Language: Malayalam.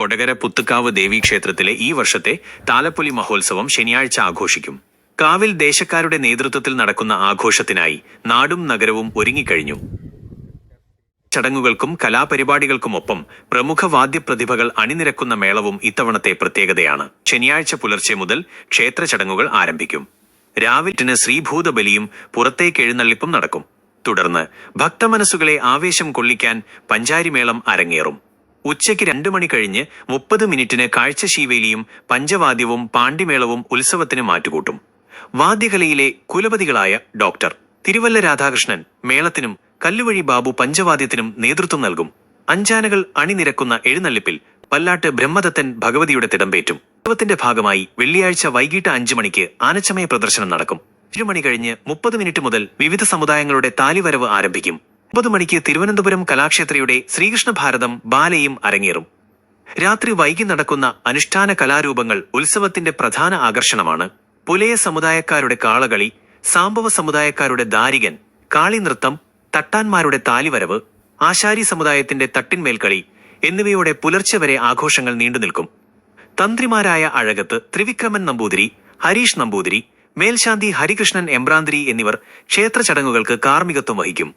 കൊടകര പുത്തുക്കാവ് ദേവീക്ഷേത്രത്തിലെ ഈ വർഷത്തെ താലപ്പൊലി മഹോത്സവം ശനിയാഴ്ച ആഘോഷിക്കും. കാവിൽ ദേശക്കാരുടെ നേതൃത്വത്തിൽ നടക്കുന്ന ആഘോഷത്തിനായി നാടും നഗരവും ഒരുങ്ങിക്കഴിഞ്ഞു. ചടങ്ങുകൾക്കും കലാപരിപാടികൾക്കുമൊപ്പം പ്രമുഖ വാദ്യപ്രതിഭകൾ അണിനിരക്കുന്ന മേളവും ഇത്തവണത്തെ പ്രത്യേകതയാണ്. ശനിയാഴ്ച പുലർച്ചെ മുതൽ ക്ഷേത്ര ചടങ്ങുകൾ ആരംഭിക്കും. രാവിലെ ശ്രീഭൂതബലിയും പുറത്തേക്ക് എഴുന്നള്ളിപ്പും നടക്കും. തുടർന്ന് ഭക്തമനസ്സുകളെ ആവേശം കൊള്ളിക്കാൻ പഞ്ചാരിമേളം അരങ്ങേറും. ഉച്ചയ്ക്ക് രണ്ടു മണി കഴിഞ്ഞ് മുപ്പത് മിനിറ്റിന് കാഴ്ചശീവേലിയും പഞ്ചവാദ്യവും പാണ്ടിമേളവും ഉത്സവത്തിന് മാറ്റുകൂട്ടും. വാദ്യകലയിലെ കുലപതികളായ ഡോക്ടർ തിരുവല്ല രാധാകൃഷ്ണൻ മേളത്തിനും കല്ലുവഴി ബാബു പഞ്ചവാദ്യത്തിനും നേതൃത്വം നൽകും. അഞ്ചാനകൾ അണിനിരക്കുന്ന എഴുന്നള്ളിപ്പിൽ പല്ലാട്ട് ബ്രഹ്മദത്തൻ ഭഗവതിയുടെ തിടമ്പേറ്റും. ഉത്സവത്തിന്റെ ഭാഗമായി വെള്ളിയാഴ്ച വൈകിട്ട് അഞ്ചു മണിക്ക് ആനച്ചമയ പ്രദർശനം നടക്കും. ഒരു മണി കഴിഞ്ഞ് മുപ്പത് മിനിറ്റ് മുതൽ വിവിധ സമുദായങ്ങളുടെ താലിവരവ് ആരംഭിക്കും. മുപ്പത് മണിക്ക് തിരുവനന്തപുരം കലാക്ഷേത്രയുടെ ശ്രീകൃഷ്ണ ഭാരതം ബാലയും അരങ്ങേറും. രാത്രി വൈകി നടക്കുന്ന അനുഷ്ഠാന കലാരൂപങ്ങൾ ഉത്സവത്തിന്റെ പ്രധാന ആകർഷണമാണ്. പുലയ സമുദായക്കാരുടെ കാളകളി സാമ്പവ സമുദായക്കാരുടെ ദാരികൻ കാളിനൃത്തം തട്ടാന്മാരുടെ താലിവരവ് ആശാരി സമുദായത്തിന്റെ തട്ടിന്മേൽക്കളി എന്നിവയോടെ പുലർച്ചെ വരെ ആഘോഷങ്ങൾ നീണ്ടുനിൽക്കും തന്ത്രിമാരായ അഴകത്ത് ത്രിവിക്രമൻ നമ്പൂതിരി ഹരീഷ് നമ്പൂതിരി മേൽശാന്തി ഹരികൃഷ്ണൻ എംബ്രാന്തിരി എന്നിവർ ക്ഷേത്ര ചടങ്ങുകൾക്ക് കാർമ്മികത്വം വഹിക്കും.